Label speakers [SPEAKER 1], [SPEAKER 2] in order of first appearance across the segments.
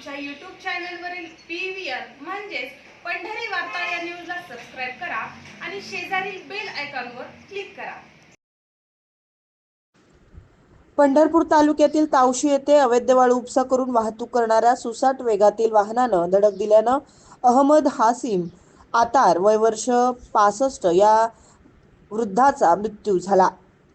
[SPEAKER 1] आमच्या यूट्यूब चॅनलवरील P V R म्हणजेच पंढरी वार्ता या न्यूजला सबस्क्राईब करा आणि शेजारील बेल आयकॉनवर क्लिक करा.
[SPEAKER 2] पंढरपूर तालुक्यातील तावशी येथे अवैध वाळू उपसा करून वाहतूक करणाऱ्या सुसाट वेगातील वाहनानं धडक दिल्यानं अहमद हासिम आतार वय वर्ष पासष्ट या वृद्धाचा मृत्यू झाला.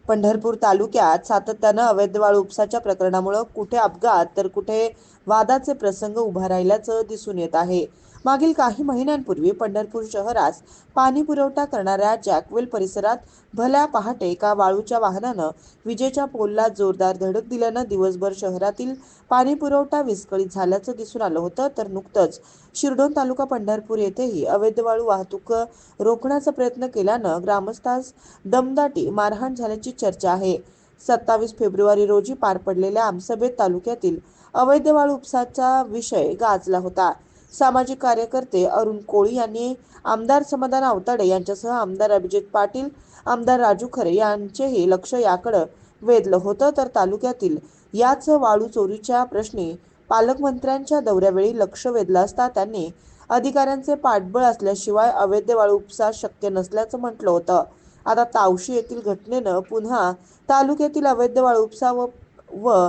[SPEAKER 2] पंढरपूर तालुक्यात सातत्यानं अवैध वाळू उपसाच्या प्रकरणामुळे कुठे अपघात तर कुठे वादाचे प्रसंग उभा राहिल्याचं दिसून येत आहे. मागील काही महिन्यांपूर्वी पंढरपूर शहरास पाणी पुरवठा करणाऱ्या जॅकवेल परिसरात भल्या पहाटे एका वाळूच्या वाहनानं विजेच्या पोलला जोरदार धडक दिल्यानं दिवसभर शहरातील पाणी पुरवठा विस्कळीत झाल्याचं दिसून आलं होतं. तर नुकतंच शिरडोन तालुका पंढरपूर येथेही अवैध वाळू वाहतूक रोखण्याचा प्रयत्न केल्यानं ग्रामस्थांस दमदाटी मारहाण झाल्याची चर्चा आहे. सत्तावीस फेब्रुवारी रोजी पार पडलेल्या आमसभेत तालुक्यातील अवैध वाळू उपसाचा विषय गाजला होता. सामाजिक कार्यकर्ते अरुण कोळी यांनी आमदार समाधान आवताडे यांच्यासह आमदार अभिजित पाटील आमदार राजू खरे यांचेही लक्ष याकडे वेधलं होतं. तर तालुक्यातील याच वाळू चोरीच्या प्रश्नी पालकमंत्र्यांच्या दौऱ्यावेळी लक्ष वेधलं असता त्यांनी अधिकाऱ्यांचे पाठबळ असल्याशिवाय अवैध वाळू उपसा शक्य नसल्याचं म्हटलं होतं. आता तावशी येथील घटनेनं पुन्हा तालुक्यातील अवैध वाळू उपसा व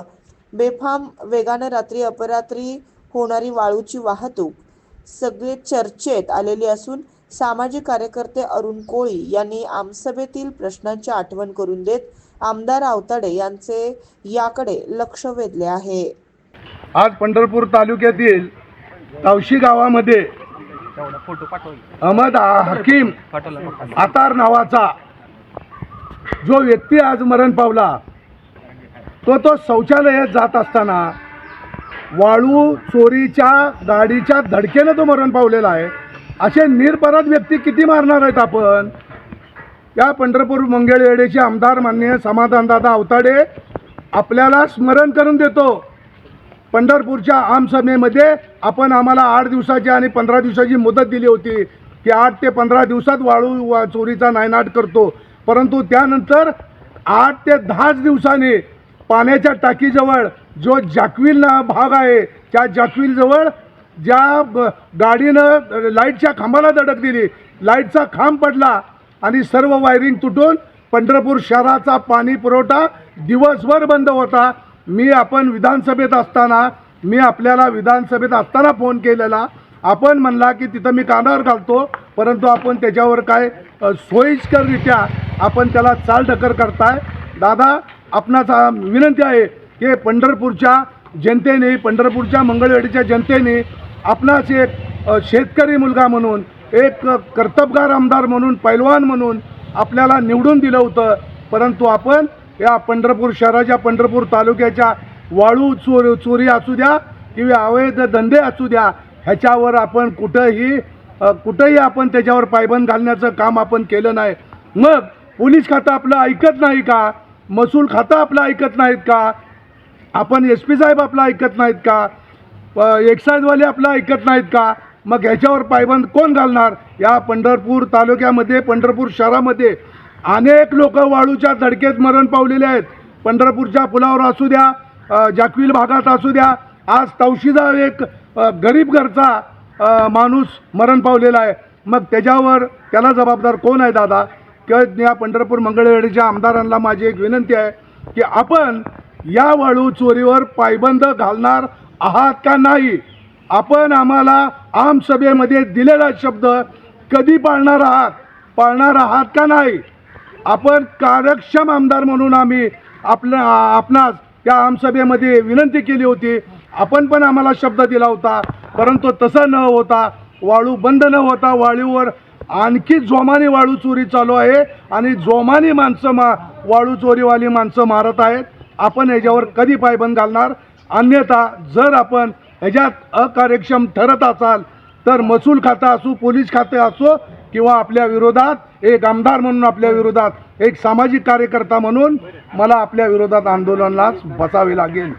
[SPEAKER 2] बेफाम वेगानं रात्री अपरात्री होणारी वाळूची वाहतूक. सगळे चर्चेत आलेली असून सामाजिक कार्यकर्ते अरुण कोळी यांनी आमसभेतील प्रश्नांची आठवण करून देत आमदार आवताडे यांचे याकडे लक्ष वेधले आहे.
[SPEAKER 3] आज पंढरपूर तालुक्यातील तावशी गावामध्ये अहमद हकीम आतार नावाचा जो व्यक्ती आज मरण पावला तो तो शौचालयात जात असताना वाळू चोरीच्या गाडीच्या धडकेनं तो मरण पावलेला आहे. असे निरपराध व्यक्ती किती मारणार आहेत आपण? या पंढरपूर मंगळवेढेचे आमदार मान्य समाधानदादा अवताडे आपल्याला स्मरण करून देतो. पंढरपूरच्या आमसभेमध्ये आपण आम्हाला आठ दिवसाची आणि पंधरा दिवसाची मुदत दिली होती. की आठ ते पंधरा दिवसात वाळू वा चोरीचा नायनाट करतो. परंतु त्यानंतर आठ ते दहाच दिवसांनी पाण्याच्या टाकीजवळ जो जाकविल भाग आहे त्या जाकविलजवळ ज्या ब- गाडीनं लाईटच्या खांबाला धडक दिली. लाईटचा खांब पडला आणि सर्व वायरिंग तुटून पंढरपूर शहराचा पाणी पुरवठा दिवसभर बंद होता. मी आपण विधानसभेत असताना मी आपल्याला विधानसभेत असताना फोन केलेला. आपण म्हणला की तिथं मी कानावर घालतो परंतु आपण त्याच्यावर काय सोयीस्कररित्या आपण त्याला चालढकर करताय. दादा आपणाचा विनंती आहे की पंढरपूरच्या जनतेने पंढरपूरच्या मंगळवेढीच्या जनतेने आपणास एक शेतकरी मुलगा म्हणून एक कर्तबगार आमदार म्हणून पैलवान म्हणून आपल्याला निवडून दिलं होतं. परंतु आपण या पंढरपूर शहराच्या पंढरपूर तालुक्याच्या वाळू चोर चोरी असू द्या किंवा अवैध धंदे असू द्या ह्याच्यावर आपण कुठंही कुठंही आपण त्याच्यावर पायबंद घालण्याचं काम आपण केलं नाही. मग पोलीस खातं आपलं ऐकत नाही का? महसूल खातं आपलं ऐकत नाहीत का? आपण एस पी साहेब आपलं ऐकत नाहीत का? एक्साईजवाले आपलं ऐकत नाहीत का? मग ह्याच्यावर पायबंद कोण घालणार? या पंढरपूर तालुक्यामध्ये पंढरपूर शहरामध्ये अनेक लोक वाळूच्या धडकेत मरण पावलेले आहेत. पंढरपूरच्या पुलावर असू द्या जाकविल भागात असू द्या आज तवशीचा एक गरीब घरचा माणूस मरण पावलेला आहे. मग त्याच्यावर त्याला जबाबदार कोण आहे दादा? किंवा या पंढरपूर मंगळवेळीच्या आमदारांना माझी एक विनंती आहे की आपण या वाळू चोरीवर पायबंद घालणार आहात का नाही? आपण आम्हाला आमसभेमध्ये दिलेला शब्द कधी पाळणार आहात? पाळणार आहात का नाही? आपण कार्यक्षम आमदार म्हणून आम्ही आपलं आपणास त्या आमसभेमध्ये विनंती केली होती. आपण पण आम्हाला शब्द दिला होता. परंतु तसं न होता वाळू बंद न होता वाळूवर आणखी जोमाने वाळू चोरी चालू आहे आणि जोमाने माणसं मा वाळू चोरीवाली माणसं मारत आहेत. आपण याच्यावर कधी पायबंद घालणार? अन्यथा जर आपण ह्याच्यात अकार्यक्षम ठरत असाल तर महसूल खातं असो पोलीस खातं असो किंवा आपल्या विरोधात एक आमदार म्हणून आपल्या विरोधात एक सामाजिक कार्यकर्ता म्हणून मला आपल्या विरोधात आंदोलनास बसावे लागेल.